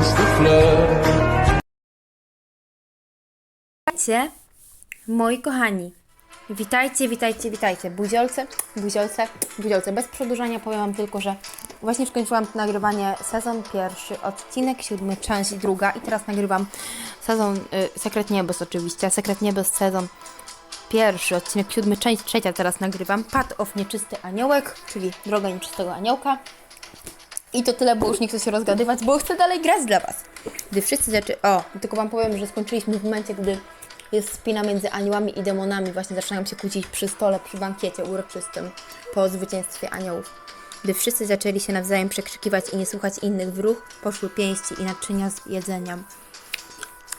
gęsty flet. Witajcie, moi kochani. Witajcie, witajcie, witajcie. Buziolce, buziolce, buziolce. Bez przedłużania powiem Wam tylko, że właśnie skończyłam nagrywanie sezon pierwszy, odcinek siódmy, część druga i teraz nagrywam sezon y, Sekret Niebios oczywiście. Sekret Niebios sezon pierwszy, odcinek siódmy, część trzecia teraz nagrywam. Pad of Nieczysty Aniołek, czyli Droga Nieczystego Aniołka. I to tyle, bo już nie chcę się rozgadywać, bo chcę dalej grać dla Was. Gdy wszyscy zaczęli... O, tylko Wam powiem, że skończyliśmy w momencie, gdy jest spina między aniołami i demonami. Właśnie zaczynają się kłócić przy stole, przy bankiecie uroczystym po zwycięstwie aniołów. Gdy wszyscy zaczęli się nawzajem przekrzykiwać i nie słuchać innych w ruch, poszły pięści i naczynia z jedzeniem.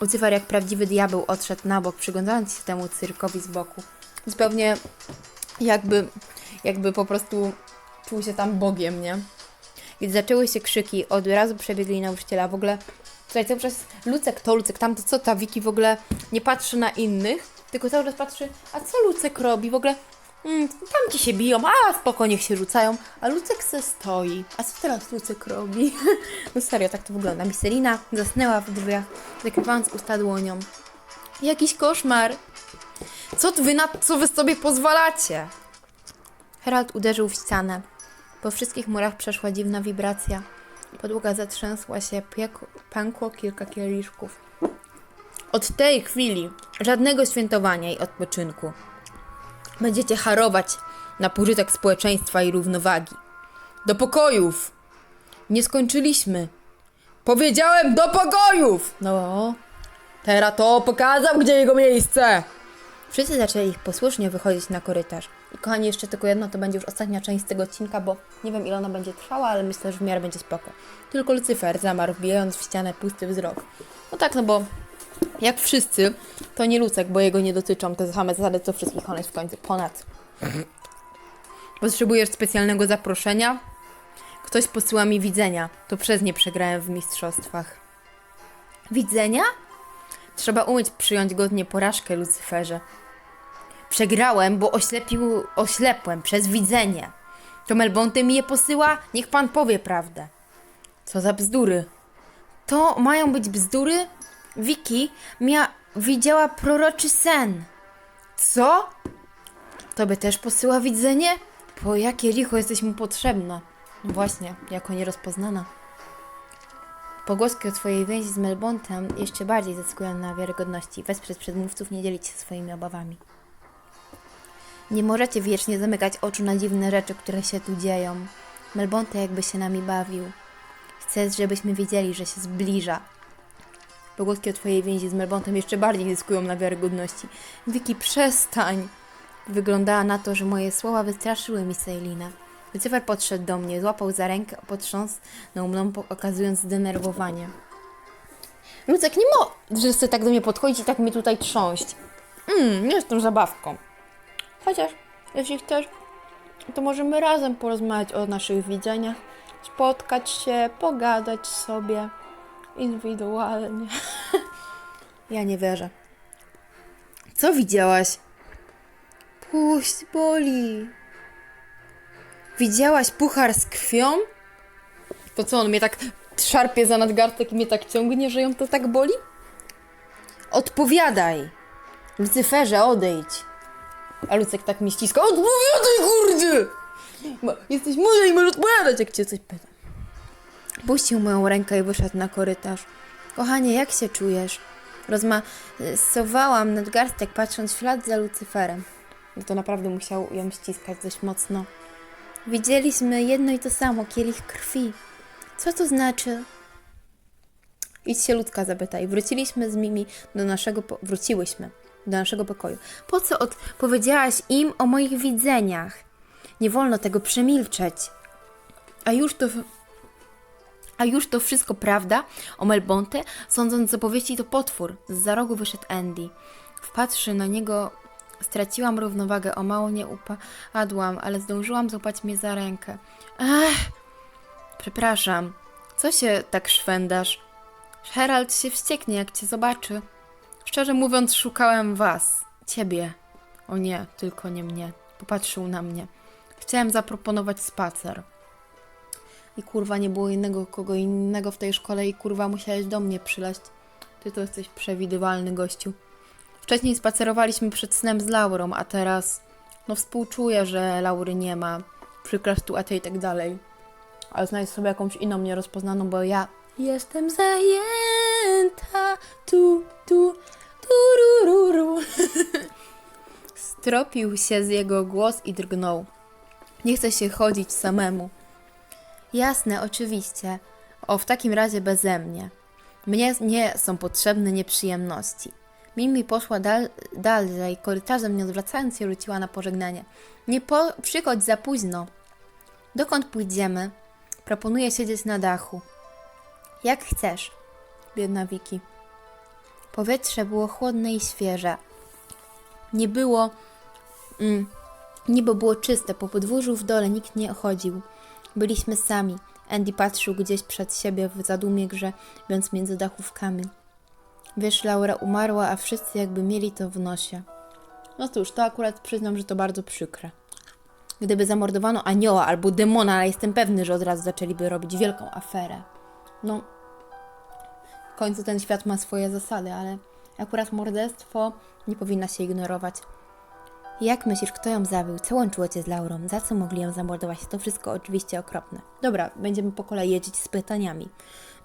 Lucyfer jak prawdziwy diabeł odszedł na bok, przyglądając się temu cyrkowi z boku. Zupełnie jakby, jakby po prostu czuł się tam Bogiem, nie? Gdy zaczęły się krzyki, od razu przebiegli nauczyciela. W ogóle tutaj cały czas Lucek to, Lucek tamto, co ta Wiki w ogóle nie patrzy na innych, tylko cały czas patrzy, a co Lucek robi? W ogóle mm, tam ci się biją, a spoko, niech się rzucają, a Lucek se stoi. A co teraz Lucek robi? no serio, tak to wygląda. Miselina zasnęła w drzwiach, zakrywając usta dłonią. Jakiś koszmar. Co wy na co wy sobie pozwalacie? Herald uderzył w ścianę. Po wszystkich murach przeszła dziwna wibracja. Podłoga zatrzęsła się, piek- pękło kilka kieliszków. Od tej chwili żadnego świętowania i odpoczynku. Będziecie harować na pożytek społeczeństwa i równowagi. Do pokojów! Nie skończyliśmy. Powiedziałem do pokojów! No, teraz to pokazał, gdzie jego miejsce. Wszyscy zaczęli posłusznie wychodzić na korytarz. I kochani, jeszcze tylko jedno, to będzie już ostatnia część tego odcinka, bo nie wiem ile ona będzie trwała, ale myślę, że w miarę będzie spoko. Tylko Lucyfer zamarł, wbijając w ścianę pusty wzrok. No tak, no bo jak wszyscy, to nie Lucek, bo jego nie dotyczą te same zasady, co wszystkich, on jest w końcu ponad. Potrzebujesz specjalnego zaproszenia? Ktoś posyła mi widzenia. To przez nie przegrałem w mistrzostwach. Widzenia? Trzeba umieć przyjąć godnie porażkę, Lucyferze. Przegrałem, bo oślepił, oślepłem przez widzenie. To Melbonty mi je posyła? Niech pan powie prawdę. Co za bzdury. To mają być bzdury? Wiki mia widziała proroczy sen. Co? Tobie też posyła widzenie? Po jakie licho jesteś mu potrzebna? No właśnie, jako nierozpoznana. Pogłoski o twojej więzi z Melbontem jeszcze bardziej zyskują na wiarygodności. Wesprzeć przedmówców, nie dzielić się swoimi obawami. Nie możecie wiecznie zamykać oczu na dziwne rzeczy, które się tu dzieją. Melbonte jakby się nami bawił. Chcę, żebyśmy wiedzieli, że się zbliża. Pogłoski o twojej więzi z Melbontem jeszcze bardziej zyskują na wiarygodności. Wiki, przestań! Wyglądała na to, że moje słowa wystraszyły mi Sejlinę. Lucyfer podszedł do mnie, złapał za rękę, potrząsnął mną, okazując zdenerwowanie. Lucek, nie mo... że chce tak do mnie podchodzić i tak mnie tutaj trząść. Mmm, jestem zabawką. Chociaż, jeśli chcesz, to możemy razem porozmawiać o naszych widzeniach, spotkać się, pogadać sobie indywidualnie. ja nie wierzę. Co widziałaś? Puść, boli. Widziałaś puchar z krwią? To co, on mnie tak szarpie za nadgarstek i mnie tak ciągnie, że ją to tak boli? Odpowiadaj! Lucyferze, odejdź! A Lucek tak mi ściska. Odpowiadaj, kurde! Ma- Jesteś moja i możesz odpowiadać, jak cię coś pytam. Puścił moją rękę i wyszedł na korytarz. Kochanie, jak się czujesz? Rozmasowałam nadgarstek, patrząc w ślad za Lucyferem. No to naprawdę musiał ją ściskać dość mocno. Widzieliśmy jedno i to samo, kielich krwi. Co to znaczy? Idź się ludzka zapytaj. Wróciliśmy z Mimi do naszego... Po... Wróciłyśmy do naszego pokoju. Po co odpowiedziałaś im o moich widzeniach? Nie wolno tego przemilczeć. A już to... A już to wszystko prawda o Melbonte? Sądząc z opowieści, to potwór. Z za rogu wyszedł Andy. Wpatrzy na niego, straciłam równowagę, o mało nie upadłam, ale zdążyłam złapać mnie za rękę. Ech, przepraszam. Co się tak szwendasz? Herald się wścieknie, jak cię zobaczy. Szczerze mówiąc, szukałem was. Ciebie. O nie, tylko nie mnie. Popatrzył na mnie. Chciałem zaproponować spacer. i kurwa nie było innego kogo innego w tej szkole i kurwa musiałeś do mnie przyleść. Ty to jesteś przewidywalny gościu. Wcześniej spacerowaliśmy przed snem z Laurą, a teraz no współczuję, że Laury nie ma przykra sytuacja i tak dalej. Ale znajdź sobie jakąś inną nierozpoznaną, bo ja jestem zajęta tu, tu, turururu. Stropił się z jego głos i drgnął. Nie chce się chodzić samemu. Jasne, oczywiście. O, w takim razie beze mnie. Mnie nie są potrzebne nieprzyjemności. Mimi poszła dal, dalej, korytarzem nie odwracając się rzuciła na pożegnanie. Nie po, przychodź za późno. Dokąd pójdziemy? Proponuję siedzieć na dachu. Jak chcesz, biedna Wiki. Powietrze było chłodne i świeże. Nie było. Mm, niebo było czyste, po podwórzu w dole nikt nie chodził. Byliśmy sami. Andy patrzył gdzieś przed siebie w zadumie grze, więc między dachówkami. Wiesz, Laura umarła, a wszyscy jakby mieli to w nosie. No cóż, to akurat przyznam, że to bardzo przykre. Gdyby zamordowano anioła albo demona, ale jestem pewny, że od razu zaczęliby robić wielką aferę. No, końcu ten świat ma swoje zasady, ale akurat morderstwo nie powinna się ignorować. Jak myślisz, kto ją zabił? Co łączyło cię z Laurą? Za co mogli ją zamordować? To wszystko oczywiście okropne. Dobra, będziemy po kolei jeździć z pytaniami.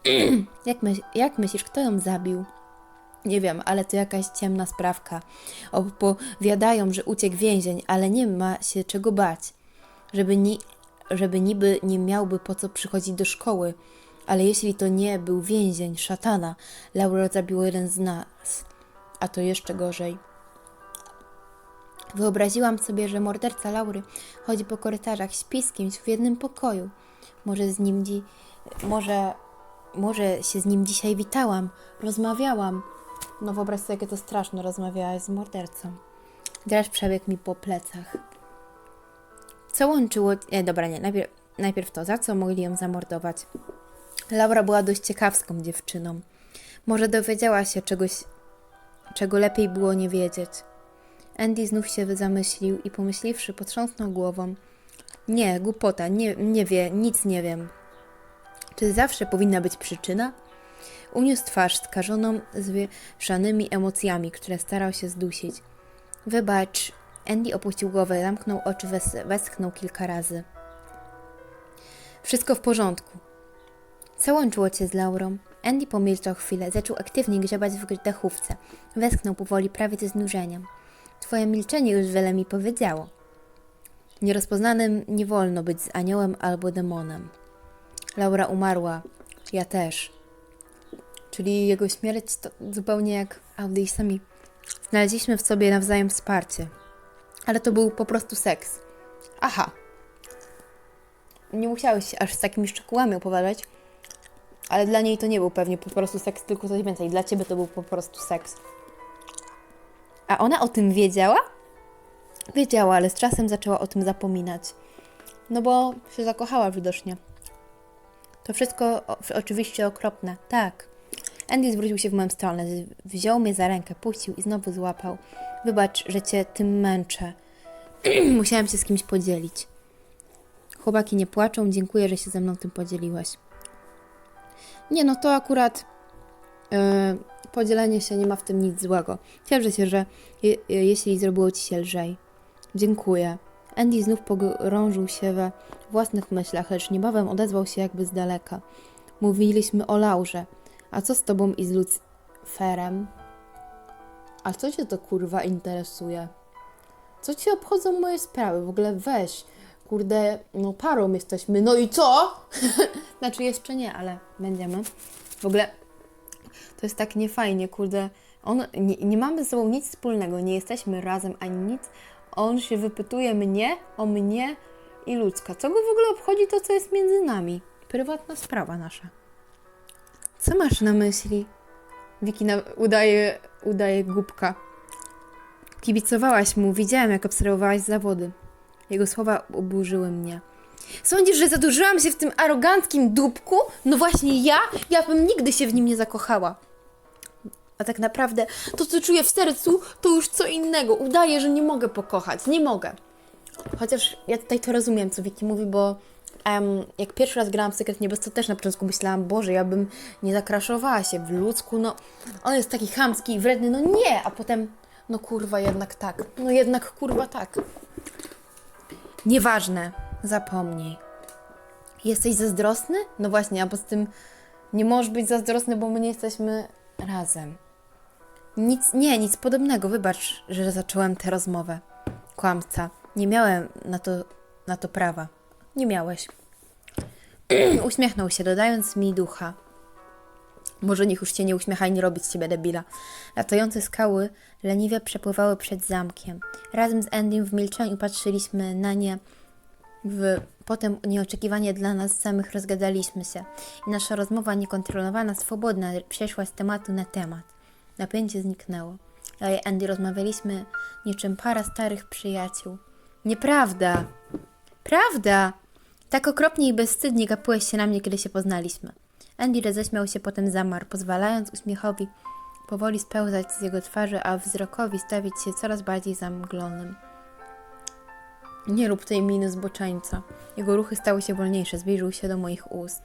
jak, myśl, jak myślisz, kto ją zabił? Nie wiem, ale to jakaś ciemna sprawka. Opowiadają, że uciekł więzień, ale nie ma się czego bać. Żeby, ni żeby niby nie miałby po co przychodzić do szkoły. Ale jeśli to nie był więzień, szatana, Laura zabił jeden z nas. A to jeszcze gorzej. Wyobraziłam sobie, że morderca Laury chodzi po korytarzach, śpi z kimś w jednym pokoju. Może z nim dzi- może, może się z nim dzisiaj witałam, rozmawiałam. No wyobraź sobie, jakie to straszne, rozmawiałaś z mordercą. Dreszcz przebiegł mi po plecach. Co łączyło... E, dobra, nie, najpierw, najpierw to, za co mogli ją zamordować. Laura była dość ciekawską dziewczyną. Może dowiedziała się czegoś, czego lepiej było nie wiedzieć. Andy znów się zamyślił i pomyśliwszy, potrząsnął głową. Nie, głupota, nie, nie wie, nic nie wiem. Czy zawsze powinna być przyczyna? Uniósł twarz skażoną zwieszanymi emocjami, które starał się zdusić. Wybacz. Andy opuścił głowę, zamknął oczy, wes westchnął kilka razy. Wszystko w porządku. Co łączyło cię z Laurą? Andy pomilczał chwilę, zaczął aktywnie grzebać w dachówce. Westchnął powoli, prawie ze znużeniem. Twoje milczenie już wiele mi powiedziało. Nierozpoznanym nie wolno być z aniołem albo demonem. Laura umarła. Ja też. Czyli jego śmierć to zupełnie jak Audi i sami. Znaleźliśmy w sobie nawzajem wsparcie. Ale to był po prostu seks. Aha. Nie musiałeś aż z takimi szczegółami opowiadać, ale dla niej to nie był pewnie po prostu seks, tylko coś więcej. Dla ciebie to był po prostu seks. A ona o tym wiedziała? Wiedziała, ale z czasem zaczęła o tym zapominać. No bo się zakochała widocznie. To wszystko oczywiście okropne. Tak. Andy zwrócił się w moją stronę, wziął mnie za rękę, puścił i znowu złapał. Wybacz, że cię tym męczę. Musiałem się z kimś podzielić. Chłopaki nie płaczą, dziękuję, że się ze mną tym podzieliłaś. Nie, no to akurat yy, podzielenie się nie ma w tym nic złego. Cieszę się, że je, jeśli zrobiło ci się lżej. Dziękuję. Andy znów pogrążył się we własnych myślach, lecz niebawem odezwał się jakby z daleka. Mówiliśmy o Laurze. A co z tobą i z Lucyferem? A co cię to kurwa interesuje? Co ci obchodzą moje sprawy? W ogóle weź. Kurde, no parą jesteśmy. No i co? znaczy jeszcze nie, ale będziemy. W ogóle to jest tak niefajnie, kurde. On, nie, nie mamy ze sobą nic wspólnego, nie jesteśmy razem ani nic. On się wypytuje mnie o mnie i ludzka. Co go w ogóle obchodzi to, co jest między nami? Prywatna sprawa nasza. Co masz na myśli? Wiki na, udaje, udaje głupka. Kibicowałaś mu, widziałem, jak obserwowałaś zawody. Jego słowa oburzyły mnie. Sądzisz, że zadłużyłam się w tym aroganckim dupku? No właśnie ja? Ja bym nigdy się w nim nie zakochała. A tak naprawdę to, co czuję w sercu, to już co innego. Udaję, że nie mogę pokochać. Nie mogę. Chociaż ja tutaj to rozumiem, co Wiki mówi, bo em, jak pierwszy raz grałam w Sekret Niebios, to też na początku myślałam, Boże, ja bym nie zakraszowała się w ludzku, no on jest taki chamski i wredny, no nie, a potem, no kurwa, jednak tak, no jednak kurwa tak. Nieważne, zapomnij. Jesteś zazdrosny? No właśnie, a poza tym nie możesz być zazdrosny, bo my nie jesteśmy razem. Nic, nie, nic podobnego. Wybacz, że zacząłem tę rozmowę. Kłamca. Nie miałem na to, na to prawa. Nie miałeś. Uśmiechnął się, dodając mi ducha. Może niech już cię nie uśmiecha i nie z ciebie debila. Latające skały leniwie przepływały przed zamkiem. Razem z Endym w milczeniu patrzyliśmy na nie w... Potem nieoczekiwanie dla nas samych rozgadaliśmy się i nasza rozmowa niekontrolowana, swobodna przeszła z tematu na temat. Napięcie zniknęło. Ja i Andy rozmawialiśmy niczym para starych przyjaciół. Nieprawda! Prawda! Tak okropnie i bezwstydnie gapiłeś się na mnie, kiedy się poznaliśmy. Andy roześmiał się, potem zamarł, pozwalając uśmiechowi powoli spełzać z jego twarzy, a wzrokowi stawić się coraz bardziej zamglonym. Nie rób tej miny zboczeńca. Jego ruchy stały się wolniejsze, zbliżył się do moich ust.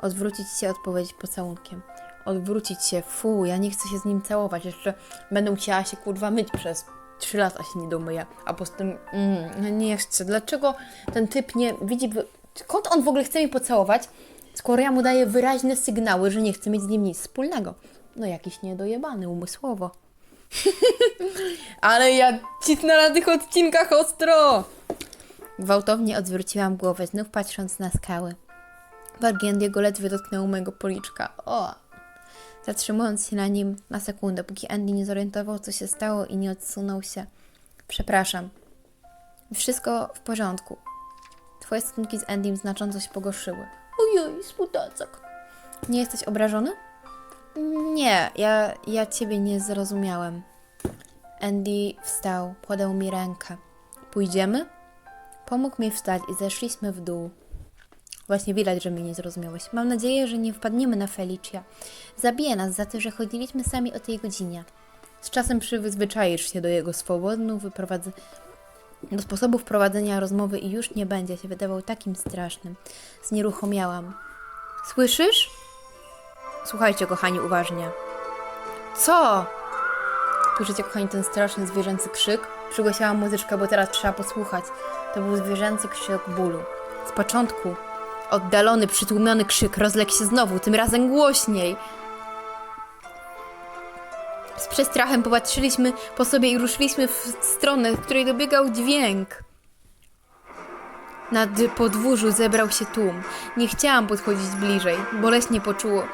Odwrócić się, odpowiedzieć pocałunkiem. Odwrócić się, fu, ja nie chcę się z nim całować. Jeszcze będę musiała się kurwa myć przez trzy lata się nie domyję. A poza tym, mm, nie chcę. Dlaczego ten typ nie widzi. Skąd on w ogóle chce mi pocałować, skoro ja mu daję wyraźne sygnały, że nie chcę mieć z nim nic wspólnego? No jakiś niedojebany umysłowo. Ale ja cisnę na tych odcinkach ostro! Gwałtownie odwróciłam głowę, znów patrząc na skały. Wargi Andiego ledwie dotknęły mojego policzka. O! Zatrzymując się na nim na sekundę, póki Andy nie zorientował, co się stało i nie odsunął się. Przepraszam. Wszystko w porządku. Twoje stosunki z Andym znacząco się pogorszyły. Ojej, smutacek. Nie jesteś obrażony? Nie, ja, ja ciebie nie zrozumiałem. Andy wstał, podał mi rękę. Pójdziemy? Pomógł mi wstać i zeszliśmy w dół. Właśnie widać, że mnie nie zrozumiałeś. Mam nadzieję, że nie wpadniemy na Felicia. Zabije nas za to, że chodziliśmy sami o tej godzinie. Z czasem przyzwyczaisz się do jego swobodnu wyprowadz... do sposobu wprowadzenia rozmowy i już nie będzie się wydawał takim strasznym. Znieruchomiałam. Słyszysz? Słuchajcie, kochani, uważnie. Co? Słyszycie, kochani, ten straszny zwierzęcy krzyk? Przygłosiłam muzyczkę, bo teraz trzeba posłuchać. To był zwierzęcy krzyk bólu. Z początku oddalony, przytłumiony krzyk rozległ się znowu, tym razem głośniej. Przestrachem popatrzyliśmy po sobie i ruszyliśmy w stronę, w której dobiegał dźwięk. Na podwórzu zebrał się tłum. Nie chciałam podchodzić bliżej. Boleśnie poczuło.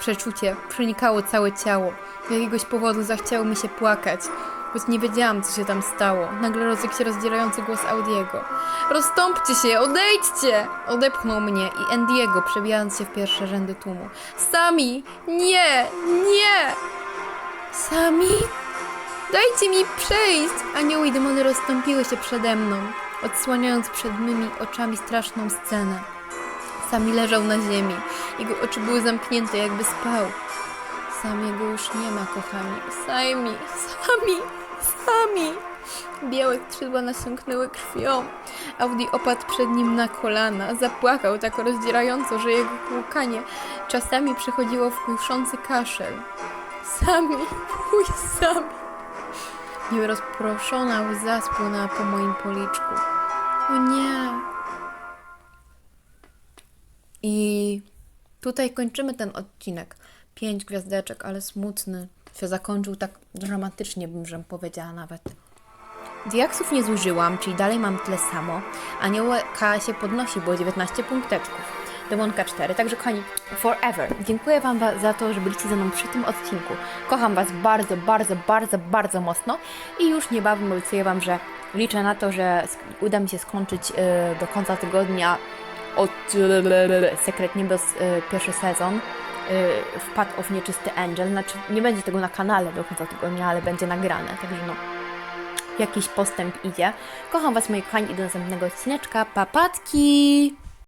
Przeczucie przenikało całe ciało. Z jakiegoś powodu zachciało mi się płakać, choć nie wiedziałam, co się tam stało. Nagle rozległ się rozdzierający głos Audiego. Rozstąpcie się, odejdźcie! Odepchnął mnie i Andiego, przebijając się w pierwsze rzędy tłumu. Sami! Nie! Nie! Sami? Dajcie mi przejść! Anioły i demony rozstąpiły się przede mną, odsłaniając przed mymi oczami straszną scenę. Sami leżał na ziemi. Jego oczy były zamknięte, jakby spał. Sam jego już nie ma, kochani. Sami, sami, sami. Białe skrzydła nasiąknęły krwią. Audi opadł przed nim na kolana. Zapłakał tak rozdzierająco, że jego kłukanie czasami przechodziło w kuszący kaszel. Sami, mój sami. Nierozproszona łza spłynęła po moim policzku. O nie. I tutaj kończymy ten odcinek. Pięć gwiazdeczek, ale smutny. Się zakończył tak dramatycznie, bym powiedziała nawet. Diaksów nie zużyłam, czyli dalej mam tyle samo. Aniołka się podnosi, było 19 punkteczków. Demonka 4, także kochani, forever. Dziękuję Wam wa- za to, że byliście ze mną przy tym odcinku. Kocham Was bardzo, bardzo, bardzo, bardzo mocno i już niebawem obiecuję Wam, że liczę na to, że uda mi się skończyć y, do końca tygodnia od Sekret Niebios y, pierwszy sezon y, w Path of Nieczysty Angel. Znaczy, nie będzie tego na kanale do końca tygodnia, ale będzie nagrane, także no jakiś postęp idzie. Kocham Was, moi kochani, i do następnego odcineczka. Papatki!